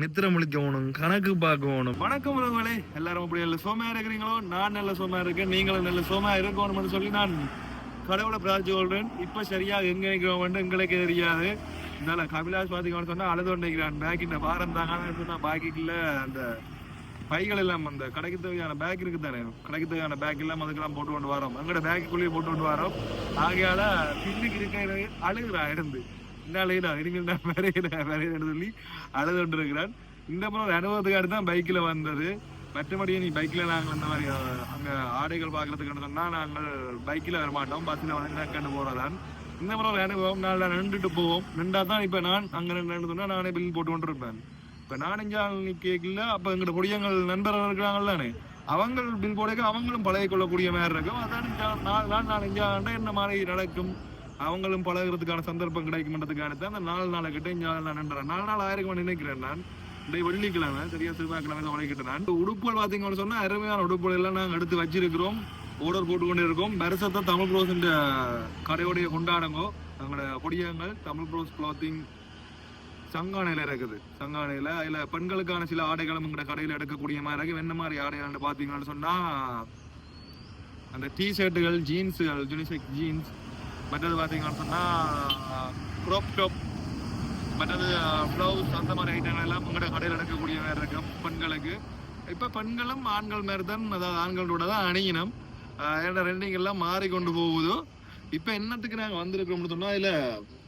நித்திரம் முழிக்கணும் கணக்கு பார்க்கணும். வணக்கம் உறவுகளே எல்லாரும் அப்படி நல்ல சோமையா இருக்கிறீங்களோ? நான் நல்ல சோமையா இருக்கேன் நீங்களும் நல்ல சோமையா இருக்கணும்னு சொல்லி நான் கடவுளை பிரார்த்தி கொள்றேன். இப்ப சரியா எங்க நிற்கிறோம்னு எங்களுக்கு தெரியாது. இதனால கபிலாஸ் பாத்தீங்கன்னு சொன்னா அழுது நினைக்கிறான் பேக் இந்த வாரம் தாங்க சொன்னா பாக்கெட்ல அந்த பைகள் எல்லாம் அந்த கடைக்கு தேவையான பேக் இருக்கு தானே? கடைக்கு தேவையான பேக் எல்லாம் அதுக்கெல்லாம் போட்டு கொண்டு வரோம். எங்களோட பேக்குள்ளேயே போட்டு கொண்டு வரோம். ஆகையால பின்னுக்கு இருக்க அழுகுறா இருந்து. என்ன அழுகிறா இனிமேல் நான் வரையில வரையில சொல்லி அழுது கொண்டிருக்கிறான். இந்த முறை ஒரு அனுபவத்துக்காக தான் பைக்கில் வந்தது. மற்றபடி நீ பைக்கில் நாங்கள் இந்த மாதிரி அங்கே ஆடைகள் பார்க்கறதுக்கு சொன்னால் நாங்கள் பைக்கில் வர மாட்டோம். பஸ்ஸில் வந்து போகிறதான் இந்த முறை ஒரு அனுபவம் நான் நின்றுட்டு போவோம். நின்றா தான் இப்போ நான் அங்கே நின்று சொன்னால் நானே பில் போட்டு கொண்டு இருப்பேன் இப்போ நான் இங்கே கேட்கல அப்போ எங்களோட பொடியங்கள் நண்பர்கள் இருக்கிறாங்களானே அவங்க பில் போடுக்க அவங்களும் பழகி கொள்ளக்கூடிய மாதிரி இருக்கும். அதான் நான் நாலு நாள் இங்கே என்ன மாதிரி நடக்கும்? அவங்களும் பழகுறதுக்கான சந்தர்ப்பம் கிடைக்கும்ன்றதுக்கான தான் அந்த நாலு நாளை கிட்ட நாலு நான் நின்றேன். நாலு நாள் ஆயிரம் நினைக்கிறேன் நான். இந்த வெள்ளிக்கிழமை சரியா? சிறுபாக்கிழமை தான் உழைக்கிட்டு நான். இந்த உடுப்புகள் பார்த்தீங்கன்னு சொன்னால் அருமையான உடுப்புகள் எல்லாம் நாங்கள் எடுத்து வச்சிருக்கிறோம். ஓடர் போட்டுக்கொண்டு இருக்கோம். வருஷத்தை தமிழ் ப்ரோஸ்ன்ற கடையோடைய கொண்டாடுங்கோ எங்களோட பொடியங்கள் தமிழ் ப்ரோஸ் கிளாத்திங் சங்கானையில் இருக்குது. சங்கானையில் அதில் பெண்களுக்கான சில ஆடைகளும் எங்களோட கடையில் எடுக்கக்கூடிய மாதிரி இருக்குது என்ன மாதிரி ஆடைகள்னு பார்த்தீங்கன்னு சொன்னால் அந்த டி ஷர்ட்டுகள் ஜீன்ஸுகள் யூனிசெக் ஜீன்ஸ் மற்றது பார்த்தீங்கன்னு சொன்னால் க்ராப் டாப் மற்றது ப்ளவுஸ் அந்த மாதிரி ஐட்டங்கள் எல்லாம் உங்களோட கடையில் எடுக்கக்கூடிய மாதிரி இருக்கும் பெண்களுக்கு இப்போ பெண்களும் ஆண்கள் மாதிரி தான் அதாவது ஆண்களோட தான் அணியினம் ஏன்னா ரெண்டிங் எல்லாம் மாறிக்கொண்டு போகுதோ. இப்போ என்னத்துக்கு நாங்கள் வந்திருக்கிறோம்னு சொன்னால் இல்லை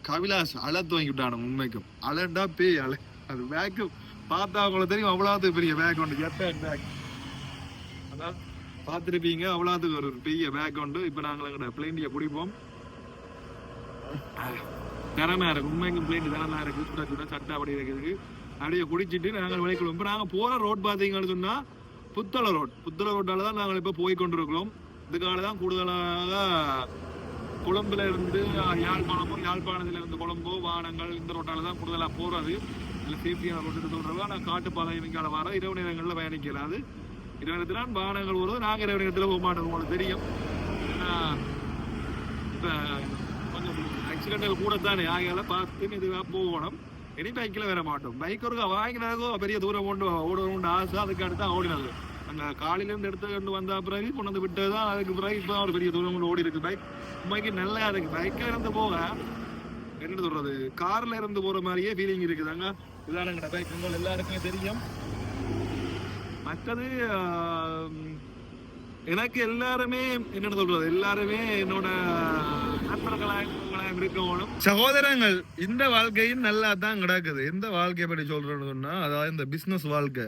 கவிலாஸ் அழத்து வாங்கி உண்மைக்கும். அழண்டா பேய் அழ அது பேக்கு பார்த்தா அவங்கள தெரியும் அவ்வளோத்துக்கு பெரிய பேக் உண்டு. ஜெப்பேன் பேக் அதான் பார்த்துருப்பீங்க அவ்வளோத்துக்கு ஒரு பெரிய பேக் உண்டு. இப்போ நாங்கள் எங்களோட பிளேண்டியை பிடிப்போம் திறமையா இருக்கு. உண்மைக்கும் பிளேட் திறமையா இருக்கு. சுட சுட சட்டை அப்படி இருக்குது. அப்படியே குடிச்சிட்டு நாங்கள் விளைக்குள்ளோம் இப்போ நாங்கள் போகிற ரோட் பார்த்தீங்கன்னு சொன்னால் புத்தள ரோட் புத்தள ரோட்டால் தான் நாங்கள் இப்போ போய் கொண்டிருக்கிறோம். இதுக்காக தான் கூடுதலாக கொழும்புல இருந்து யாழ்ப்பாணமோ யாழ்ப்பாணத்தில் இருந்து கொழும்போ வாகனங்கள் இந்த ரோட்டால் தான் கூடுதலாக போகிறது இல்லை சேஃப்டியான ரோட்டு சொல்கிறவங்க நான் காட்டுப்பாதை இவங்கால வர இரவு நேரங்களில் பயணிக்கிறாது. இரவு நேரத்தில் வாகனங்கள் வருவது நாங்கள் இரவு நேரத்தில் போக மாட்டோம். உங்களுக்கு தெரியும். இப்போ கொஞ்சம் கூட தானே ஆகையால பார்த்து இதுவாக போகணும். இனி பைக்கில் வர மாட்டோம். பைக் ஒரு வாங்கினதோ பெரிய தூரம் கொண்டு ஓடணும்னு ஆசை. அதுக்கு அடுத்து தான் ஓடினது. அந்த காலையிலேருந்து எடுத்து கொண்டு வந்த பிறகு கொண்டு வந்து விட்டது தான். அதுக்கு பிறகு இப்போ ஒரு பெரிய தூரம் கொண்டு ஓடி இருக்கு. பைக் உண்மைக்கு நல்லா இருக்கு. பைக்கில் இருந்து போக என்ன சொல்றது? கார்ல இருந்து போற மாதிரியே ஃபீலிங் இருக்குதாங்க இதானுங்க பைக் உங்கள் எல்லாருக்குமே தெரியும். மற்றது எனக்கு எல்லாருமே என்னென்னு சொல்றது? எல்லாருமே என்னோட சகோதரங்கள் இந்த வாழ்க்கையும் நல்லா தான் கிடக்குது. எந்த வாழ்க்கையை பற்றி சொல்றேன்னு சொன்னா அதாவது இந்த பிசினஸ் வாழ்க்கை.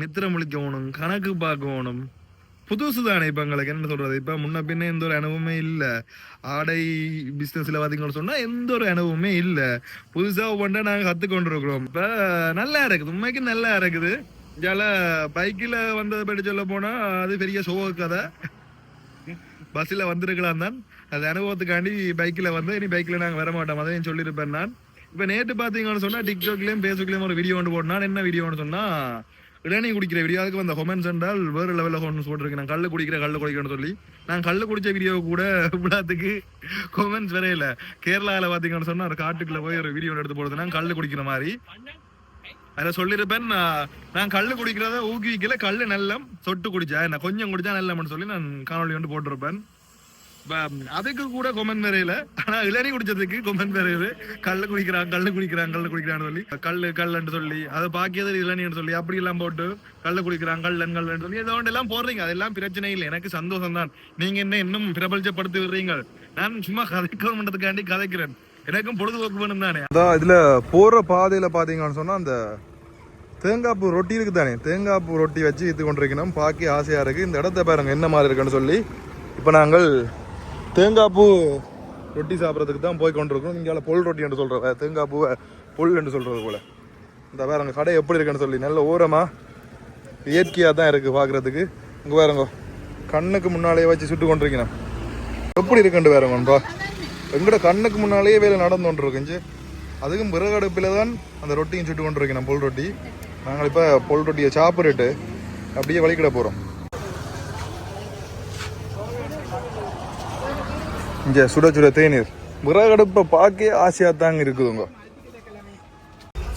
நித்திர முழிக்கணும் கணக்கு பார்க்கணும் புதுசு தானே இப்போ எங்களுக்கு. என்ன சொல்றது? இப்போ முன்ன பின்ன எந்த ஒரு அனுபவமே இல்லை. ஆடை பிஸ்னஸில் பார்த்தீங்கன்னு சொன்னால் எந்த ஒரு அனுபவமே இல்லை. புதுசாக ஒவ்வொன்றா நாங்கள் கற்றுக்கொண்டு இருக்கிறோம் இப்போ நல்லா இருக்குது. உண்மைக்கு நல்லா இருக்குது. இதால பைக்கில் வந்ததை பற்றி சொல்ல போனால் அது பெரிய சோக கதை பஸ்ஸில் வந்திருக்கலாம் தான். அது அனுபவத்துக்காண்டி பைக்கில் வந்து இனி பைக்கில் நாங்கள் வர மாட்டோம் அதையும் சொல்லியிருப்பேன் நான். இப்போ நேற்று பார்த்தீங்கன்னு சொன்னால் டிக்டாக்லேயும் ஃபேஸ்புக்லேயும் ஒரு வீடியோ ஒன்று போட்டேன் என்ன வீடியோன்னு சொன்னால் இளநீ குடிக்கிற வீடியோ அதுக்கு வந்த ஹொமன்ஸ் என்றால் வேறு லெவலில் கொண்டு போட்டிருக்கேன் நான் கள்ளு குடிக்கிற கள்ளு குடிக்கிறேன்னு சொல்லி. நான் கல் குடிச்ச வீடியோ கூட இவ்வளோத்துக்கு ஹொமன்ஸ் வரையில கேரளாவில் பார்த்தீங்கன்னு சொன்னால் ஒரு காட்டுக்குள்ளே போய் ஒரு வீடியோ எடுத்து போடுறது. நான் கல் குடிக்கிற மாதிரி. அதில் சொல்லியிருப்பேன் நான் கல் குடிக்கிறத ஊக்குவிக்கல. கல் நல்லம் சொட்டு குடிச்சா நான் கொஞ்சம் குடிச்சா நல்லம்னு சொல்லி நான் காணொலி வந்து போட்டிருப்பேன். அதுக்கு கூட கொமன் மேரையில. ஆனா இளநீ குடிச்சதுக்கு கொமன் மேரையில. கல்லு குடிக்கிறான் கல்லு குடிக்கிறான் கல்லு குடிக்கிறான்னு சொல்லி. கல்லு கல்லுன்னு சொல்லி. அதை பாக்கியது இளநீன்னு சொல்லி. அப்படி எல்லாம் போட்டு கல்லு குடிக்கிறான் கல்லன் கல்லுன்னு சொல்லி. ஏதோ எல்லாம் போடுறீங்க. அதெல்லாம் பிரச்சனை இல்லை. எனக்கு சந்தோஷம் தான். நீங்க என்ன இன்னும் பிரபலப்படுத்தி விடுறீங்க? நான் சும்மா கதைக்கணும்ன்றதுக்காண்டி கதைக்கிறேன். எனக்கும் பொழுதுபோக்கு வேணும் தானே. அதான் இதுல போற பாதையில பாத்தீங்கன்னு சொன்னா அந்த தேங்காய் பூ ரொட்டி இருக்கு தானே? தேங்காப்பு ரொட்டி வச்சு இது கொண்டிருக்கணும். பாக்கி ஆசையா இருக்கு. இந்த இடத்த பாருங்க என்ன மாதிரி இருக்குன்னு சொல்லி. இப்போ நாங்கள் தேங்காய் பூ ரொட்டி சாப்பிட்றதுக்கு தான் போய் கொண்டிருக்கோம். இங்கே பொல் ரொட்டி என்று சொல்கிற தேங்காய் பூவை பொல் என்று சொல்கிறது போல். இந்த பாருங்க கடை எப்படி இருக்குன்னு சொல்லி. நல்ல ஓரமாக இயற்கையாக தான் இருக்குது பார்க்குறதுக்கு இங்கே பாருங்க கண்ணுக்கு முன்னாலேயே வச்சு சுட்டு கொண்டிருக்கணும். எப்படி இருக்குன்னு ஒன்றா எங்கட கண்ணுக்கு முன்னாலேயே வேலை நடந்து கொண்டு இருக்குஞ்சு அதுக்கும் விறகு அடுப்பில் தான் அந்த ரொட்டியும் சுட்டு கொண்டு இருக்கணும் பொல் ரொட்டி. நாங்கள் இப்போ பொல் ரொட்டியை சாப்பிட்டுட்டு அப்படியே வழிக்கிட போகிறோம் இங்கே சுட சுட தேநீர். விறகடுப்பை பார்க்க ஆசையாக தாங்க இருக்குதுங்க.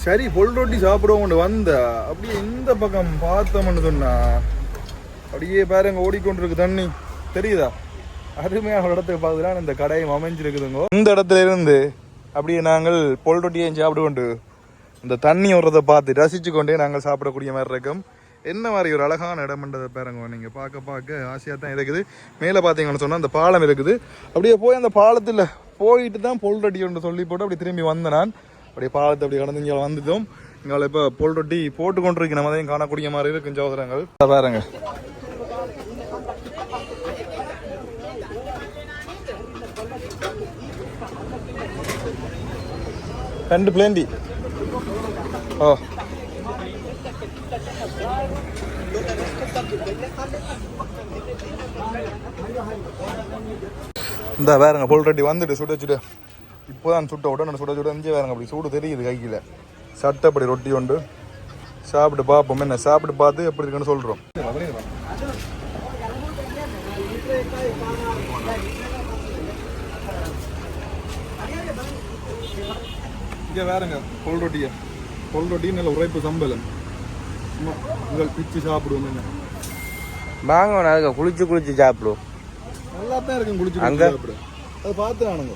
சரி பொல் ரொட்டி சாப்பிடுவோம் வந்தா அப்படியே இந்த பக்கம் பார்த்தோம்னு சொன்னா அப்படியே பாருங்க ஓடிக்கொண்டிருக்கு தண்ணி. தெரியுதா? அருமையான ஒரு இடத்துக்கு பார்த்துதான் இந்த கடையும் அமைஞ்சிருக்குதுங்க. இந்த இடத்துல இருந்து அப்படியே நாங்கள் பொல் ரொட்டியையும் சாப்பிட்டு கொண்டு இந்த தண்ணி விடுறதை பார்த்து ரசிச்சு கொண்டே நாங்கள் சாப்பிடக்கூடிய மாதிரி இருக்கும். என்ன மாதிரி ஒரு அழகான இடம்ன்றதை பாருங்க. நீங்க பார்க்க பார்க்க ஆசையாக தான் இருக்குது. மேலே பார்த்தீங்கன்னு சொன்னா அந்த பாலம் இருக்குது. அப்படியே போய் அந்த பாலத்தில் போயிட்டு தான் பொல் ரொட்டி ஒன்று சொல்லி போட்டு அப்படி திரும்பி வந்தேன் நான். அப்படியே பாலத்தை அப்படி கடந்து இங்கே வந்துட்டோம். இங்கே இப்போ பொல் ரொட்டி போட்டு கொண்டிருக்கு நம்ம தான் காணக்கூடிய மாதிரி இருக்கு சோதரங்கள் பாருங்க. ரெண்டு பிளேண்டி. ஓ. இந்த வேறங்க பொல் ரொட்டி வந்துட்டு சுட சுட. இப்போதான் சுட்ட உடனே சுட சுட இங்கே வேறங்க அப்படி சூடு தெரியுது கையில். சட்டப்படி ரொட்டி உண்டு. சாப்பிட்டு பார்ப்போம் என்ன சாப்பிட்டு பார்த்து எப்படி இருக்குன்னு சொல்கிறோம் இங்கே வேறங்க பொல் ரொட்டியை. பொல் ரொட்டி நல்ல உரைப்பு சம்பளம். உங்கள் பிச்சு சாப்பிடுவோம் என்ன. வாங்க அதுக்கு குளிச்சு குளிச்சு சாப்பிடுவோம் நல்லா தான் இருக்கும் குளிச்சு அங்க? அதை பார்த்து நானுங்க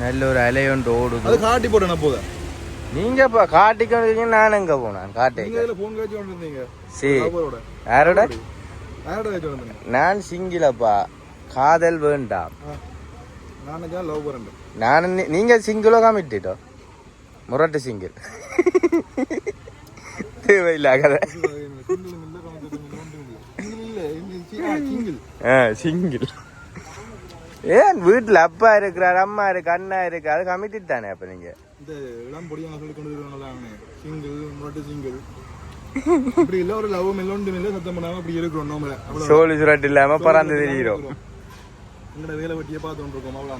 நல்ல ஒரு அலையொன்று ஓடுது. அது காட்டி போட்டேன் போத நீங்க இப்ப காட்டிக்க நான் எங்க போனேன் காட்டை நீங்க இருந்தீங்க சரி. யாரோட? யாரோட? காய்ச்சி கொண்டு இருந்தீங்க நான் சிங்கிளப்பா காதல் வேண்டாம். நான் லவ் நீங்க சிங்கிளோ காமிட்டோ முரட்டு சிங்கிள் தேவையில்லை கதை சிங்கிள் ஏன் வீட்டில் அப்பா இருக்கிறார் அம்மா இருக்கு அண்ணா இருக்கு அது கமிட்டிட்டு தானே அப்ப நீங்க? இந்த இளம் பொடியாக சொல்லி கொண்டு வருவாங்களே சிங்கிள் முரட்டு சிங்கிள் அப்படி இல்லை ஒரு லவ் இல்லை ஒன்றும் இல்லை சத்தம் பண்ணாம அப்படி இருக்கிறோம் அவ்வளோ சோழி சுரட்டு இல்லாம பறந்து தெரிகிறோம் எங்கட வேலை வெட்டியை பார்த்து கொண்டிருக்கோம் அவ்வளோ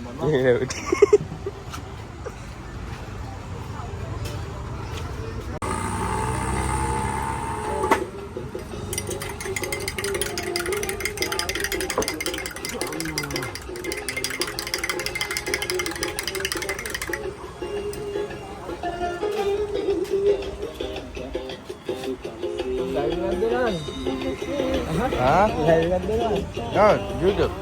ஆ ஆ யூடியூப்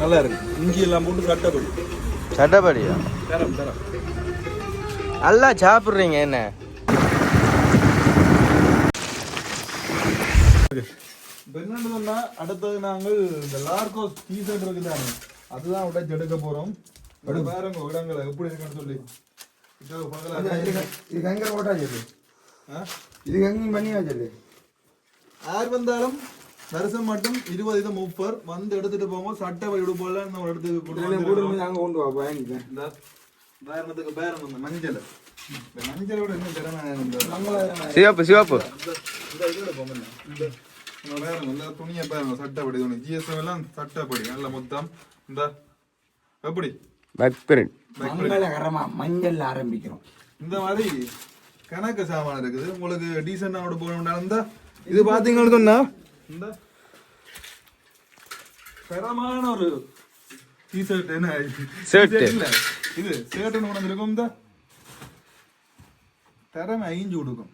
நல்லா இருக்கு இஞ்சி எல்லாம் போட்டு சட்டப்படி. சட்டப்படியா? தரம் தரம். நல்லா சாப்பிட்றீங்க என்ன? என்னன்னு சொன்னா அடுத்தது நாங்கள் இந்த லார்கோஸ் டீசர்ட் இருக்குதானே அதுதான் உடச்சு எடுக்க போறோம். இப்படி பாருங்க இடங்களை எப்படி இருக்குன்னு சொல்லி. இதோ பார்க்கலாம். இது இது எங்கேயும் பண்ணி வச்சது? யார் வந்தாலும் வருஷம் மட்டும் இருபது இது முப்பர் வந்து எடுத்துட்டு போகும்போது சட்டை வழி உடுப்போல நம்ம இடத்துக்கு கொண்டு வந்துருக்கோம். நாங்க கொண்டு வா பயணிக்கிறேன் இந்த உதாரணத்துக்கு பேரம் இந்த மஞ்சள் மஞ்சளோட இன்னும் திறமை சிவப்பு சிவப்பு இந்த இதோட பொம்மை இந்த பாருங்க இந்த துணியை பாருங்க சட்டப்படி துணி ஜிஎஸ்எம் எல்லாம் சட்டப்படி நல்ல மொத்தம் இந்த எப்படி பேக் பிரிண்ட் மங்களகரமா மஞ்சள் ஆரம்பிக்கிறோம் இந்த மாதிரி கணக்கு சாமான் இருக்குது. உங்களுக்கு டீசெண்டா ஓட போகணும்னா இந்த இது பாத்தீங்கன்னு சொன்னா இந்த தரமான ஒரு டிஷர்ட் என்ன. T-shirt இல்ல. இது ஷர்ட் ஒன்று இருக்கும் இந்த திறமை ஐஞ்சு கொடுக்கும்.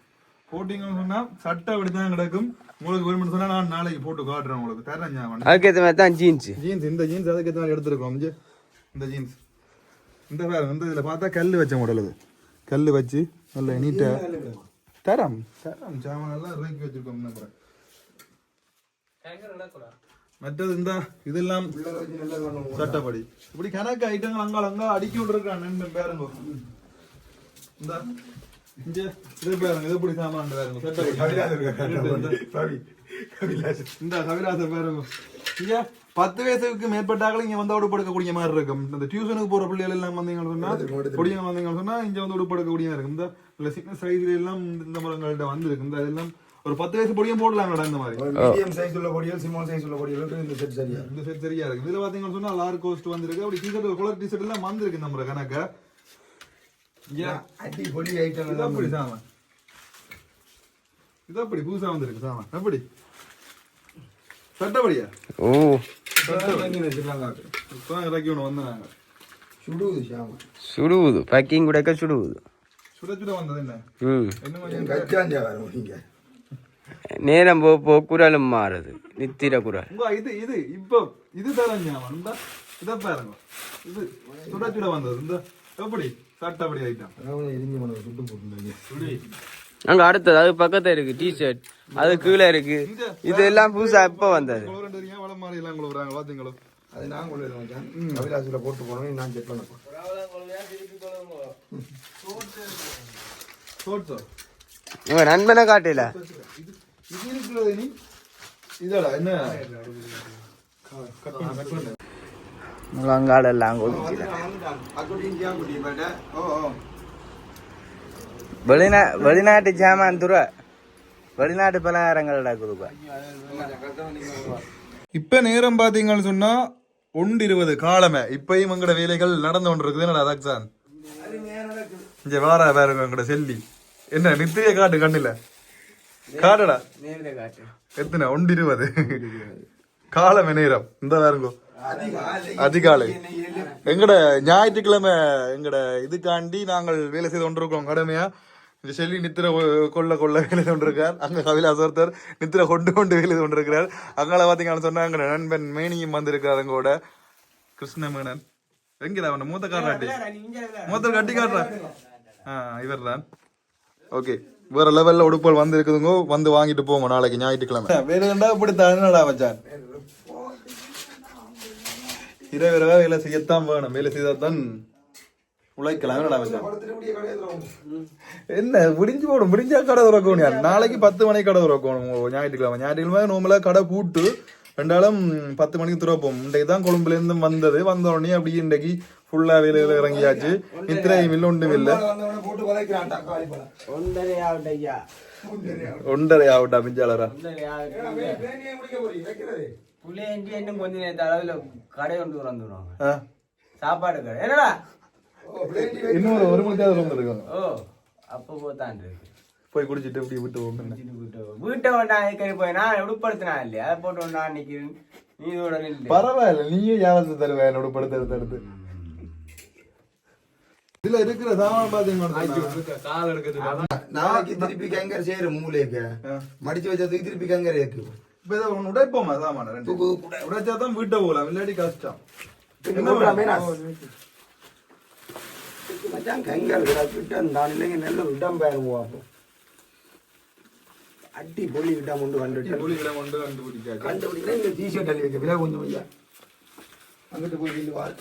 போட்டீங்கன்னு சொன்னா சட்டை அப்படித்தான் கிடக்கும். உங்களுக்கு வேணும்னு சொன்னா நான் நாளைக்கு போட்டு காட்டுறேன் உங்களுக்கு. தரேன் ஞாபகம் அதுக்கேற்ற மாதிரி தான் ஜீன்ஸ் ஜீன்ஸ் இந்த ஜீன்ஸ் அதுக்கு ஏற்ற மாதிரி எடுத்துருக்கோம். இந்த ஜீன்ஸ் இந்த பாருங்க இந்த இதில் பார்த்தா கல் வச்ச மாடல் இது கல் வச்சு நல்ல நீட்டா தரம். தரம் சாமான் எல்லாம் இறக்கி வச்சிருக்கோம். மற்றது இந்த இதெல்லாம் சட்டப்படி. இப்படி கணக்கு ஐட்டங்கள் அங்கால அங்க அடுக்கி விட்டுருக்கான் நண்பன் பாருங்க. இந்த இது பாருங்க இது எப்படி சாமான் பாருங்க சட்டப்படி. இந்த கவிராசர் பாருங்க. இங்க பத்து வயசுக்கு மேற்பட்டாக்கள் இங்க வந்து உடுப்படுக்கக்கூடிய மாதிரி இருக்கும். இந்த டியூஷனுக்கு போற பிள்ளைகள் எல்லாம் வந்தீங்கன்னு சொன்னா வந்தீங்கன்னு சொன்னா இங்க வந்து உடுப்படுக்கக்கூடிய மாதிரி இருக்கும். இந்த இல்ல சின்ன சைஸ்ல எல்லாம் இந்த மரங்கள்ட்ட வந்திருக்கு. இந்த இதெல்லாம் ஒரு பத்து வயசு பொடியும் போடலாங்கடா இந்த மாதிரி. மீடியம் சைஸ் உள்ள பொடியல் ஸ்மால் சைஸ் உள்ள பொடியல் இந்த செட் சரியா? இந்த செட் சரியா இருக்கு. இதுல பாத்தீங்கன்னு சொன்னா லார் கோஸ்ட் வந்திருக்கு. அப்படி டிஷர்ட் கலர் டிஷர்ட் எல்லாம் வந்திருக்கு நம்ம கணக்க. அடி பொடி ஐட்டம் இது அப்படி சாமான். இது அப்படி புதுசா வந்திருக்கு சாமான். அப்படி. சட்டப்படியா ஓ. இப்போ இறக்கி ஒன்று வந்தாங்க சுடுவது ஷாம சுடுவது. பேக்கிங் கூட சுடுவது? நேரம் போ போ குரலும் மாறுது நித்திர குரல் இது இது இப்போ இது தரஞ்சா வந்தா இதை பாருங்க இது சுட சுட வந்தது இந்த எப்படி சுட்டு போட்டுருந்தீங்க அங்க அடுத்தது அது பக்கத்துல இருக்கு டிஷர்ட் அது கீழே இருக்கு இதெல்லாம் புதுசா எப்ப வந்தது அது நான் கொண்டு வச்சேன் அவிலாசியில் போட்டு போனோம் நான் செக் பண்ண உங்க நண்பனை காட்டல. இது இருக்கிறது நீ இதடா என்ன முழங்காலெல்லாம் பேட்டை வெளிநா வெளிநாட்டு ஜாமான் துறை வெளிநாட்டு பலகாரங்கள்டா கொடுப்பா இப்ப நேரம் பாத்தீங்கன்னு சொன்னா ஒன்று காலமே. இப்பயும் எங்கட வேலைகள் நடந்து கொண்டு இருக்குது என்னடா ரக்ஷான் இங்க வார வேற எங்கட செல்லி. என்ன நித்திய காட்டு கண்ணில? காட்டுடா எத்தனை? ஒன்று காலமே நேரம். இந்த வேறுங்கோ அதிகாலை. எங்கட ஞாயிற்றுக்கிழமை எங்கட இதுக்காண்டி நாங்கள் வேலை செய்து கொண்டிருக்கோம். கடமையா. இந்த செல்லி நித்திர கொள்ள கொள்ள வேலை செய்து கொண்டிருக்கார் அங்க கவிலாஸ் ஒருத்தர் நித்திர கொண்டு கொண்டு வேலை செய்து கொண்டிருக்கிறார் அங்கால பாத்தீங்கன்னு சொன்னா எங்க நண்பன் மேனியும் வந்திருக்காரு எங்கூட கிருஷ்ண மேனன். எங்கடா அவன? மூத்த காட்டாட்டி மூத்த கட்டி காட்டுறான் ஆ இவர் தான் ஓகே. வேற லெவல்ல உடுப்புகள் வந்து இருக்குதுங்க வந்து வாங்கிட்டு போங்க நாளைக்கு ஞாயிற்றுக்கிழமை. வேலை கண்டா இப்படி தானடா மச்சான். இரவு இரவா வேலை செய்யத்தான் வேணும். வேலை செய்தாதான் உழைக்கலாம். என்ன முடிஞ்சு போடும் முடிஞ்சா கடை திறக்கணும் நாளைக்கு பத்து மணிக்கு கடை திறக்கணும். ஞாயிற்றுக்கிழமை. ஞாயிற்றுக்கிழமை நோம்பல கடை பூட்டு ரெண்டாலும் பத்து மணிக்கு திறப்போம். இன்றைக்கு தான் கொழும்புல இருந்து வந்தது. வந்த உடனே அப்படியே இன்றைக்கு ஃபுல்லா வேலையில இறங்கியாச்சு. நித்திரையும் இல்லை ஒன்றும் இல்லை. ஒன்றரை ஆகட்டா வைக்கிறது புள்ளையஞ்சி இன்னும் கொஞ்ச நேரத்து அளவில் கடை கொண்டு வந்துடுவாங்க. சாப்பாடு கடை. என்னடா? இன்னும் ஒரு ஒரு மணிக்காவது ரூம் இருக்கும் ஓ அப்போ போத்தான் இருக்கு. போய் குடிச்சிட்டு இப்படி விட்டு போங்க வீட்டை ஒன்றா கறி போய். நான் உடுப்படுத்தினா இல்லையா? அதை போட்டு ஒன்றா நிற்கிறேன் நீ இதோட பரவாயில்ல நீயும் யாவது தருவேன் என்னோட படத்தை எடுத்து இதுல இருக்கிற சாமான் பாத்தீங்கன்னா நாளைக்கு திருப்பி கங்கர் செய்யற மூலைக்கு. மடிச்சு வச்சதுக்கு திருப்பி கங்கர் இருக்கு இப்ப இதை ஒண்ணு உடைப்போமா சாமான ரெண்டு? உடைச்சாதான் வீட்டை போகலாம் இல்லாட்டி கஷ்டம். என்ன மச்சான் கங்கர் விட்டு நான் இல்லைங்க நல்ல இடம் பாருவோம் அட்டி பொல்லி விட்டா கொண்டு வந்துட்டு புலிகளை கொண்டு கண்டுபிடிக்காச்சு கண்டுபிடிக்கிறேன் இந்த டிஷர்ட் அள்ளி வைக்க. விலை கொஞ்சம் ஐயா. அங்கிட்டு போய் நின்று வார்.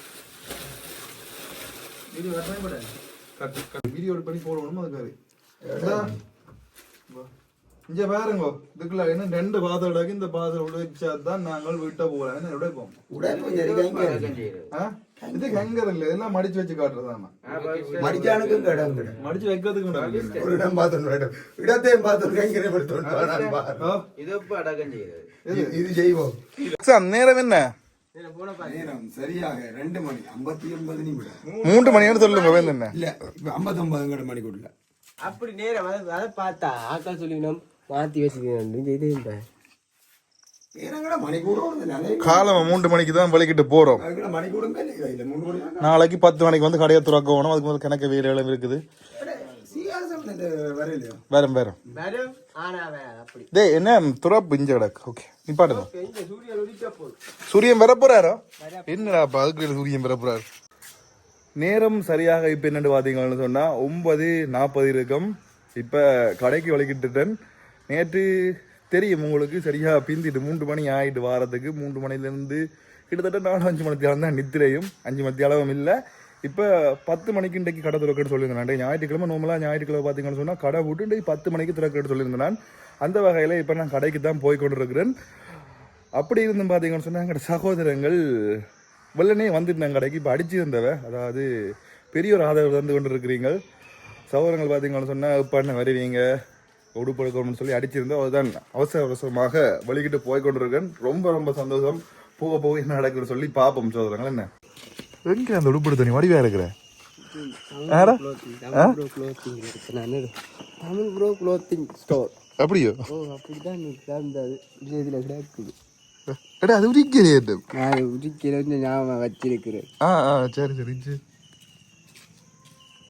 கட்டு கட்டு. வீடியோ பண்ணி போடணும் அதுக்காக? இங்க பாருங்க இதுக்குள்ள என்ன ரெண்டு இருக்கு இந்த பாத்திரம் உடைச்சா தான் நாங்கள் வீட்டை போகலாம் என்ன உடைப்போம் கங்கர்? இது ஹேங்கர் இல்ல இதெல்லாம் மடிச்சு வச்சு காட்டுறதாமா மடிச்சானுக்கும் இடம் மடிச்சு வைக்கிறதுக்கு. ஒரு இடம் பார்த்து இடம். இடத்தையும் பார்த்து கங்கரை படுத்து ஆ? இது செய்வோம். நேரம் என்ன? சரியாக ரெண்டு மணி ஐம்பத்தி ஒன்பது நிமிடம். மூன்று மணி சொல்லுங்க இல்ல ஐம்பத்தி ஒன்பது மணி கொடுல அப்படி நேரம் அதை அதை பார்த்தா ஆக்கள் சொல்லிக்கணும். மாற்றி வச்சுக்கணும் இது காலம் மூன்று மணிக்கு தான் வலிக்கிட்டு தான் நாளைக்கு பத்து மணிக்கு வந்து கடையை துறக்கணும் அதுக்கு முதல் கணக்கு வேலைகளும் இருக்குது. வரும் ஆனா அப்படி. டேய் என்ன துறப்பு இஞ்ச கிடக்கு? ஓகே நிப்பாட்டுங்க. இந்த சூரியன் சூரியன் வரப்போறாரோ என்னடாப்பா அதுக்குள்ள சூரியன் வரப்போறாரு நேரம் சரியாக இப்போ என்னென்னு பார்த்தீங்கன்னு சொன்னால் ஒன்பது நாற்பது இருக்கும். இப்போ கடைக்கு வலிக்கிட்டுட்டேன் நேற்று தெரியும் உங்களுக்கு சரியாக பிந்திட்டு மூன்று மணி ஆகிட்டு வாரத்துக்கு மூன்று மணிலேருந்து கிட்டத்தட்ட நாலு அஞ்சு மணித்தியாலம் தான் நித்திரையும். அஞ்சு மணித்தியாலம் இல்லை. இப்போ பத்து மணிக்கு இன்றைக்கு கடை திறக்கன்னு சொல்லியிருந்தேன் ஞாயிற்றுக்கிழமை நார்மலாக ஞாயிற்றுக்கிழமை பார்த்தீங்கன்னு சொன்னால் கடை விட்டு இன்றைக்கு பத்து மணிக்கு திறக்கன்னு சொல்லியிருந்தேன் அந்த வகையில் இப்போ நான் கடைக்கு தான் போய் கொண்டிருக்கிறேன். அப்படி இருந்தும் பார்த்தீங்கன்னு சொன்னால் எங்களோட சகோதரங்கள் வெள்ளனே வந்துட்டாங்க கடைக்கு இப்போ அடிச்சிருந்தவ. அதாவது பெரிய ஒரு ஆதரவு தந்து கொண்டு இருக்கிறீங்க சகோதரங்கள் பார்த்தீங்கன்னு சொன்னால் இப்போ வருவீங்க. உடுப்படுக்கணும்னு சொல்லி அடிச்சிருந்தோம். அதுதான் அவசர அவசரமாக வலிக்கிட்டு போய் கொண்டிருக்கேன் ரொம்ப ரொம்ப சந்தோஷம். போக போக என்ன நடக்குன்னு சொல்லி பார்ப்போம் சகோதரங்கள் என்ன? எங்கே அந்த உடுப்படு தண்ணி? வடிவா இருக்கிற? தமிழ் ப்ரோ க்ளோத்திங் ஸ்டோர் அப்படியோ? ஓ அப்படிதான் இருந்தது இதில் கிடக்குது. எடா அது உரிக்கலையே நான் உரிக்கல ஞாபகம் வச்சிருக்கிறேன். ஆ ஆ சரி சரி சரி.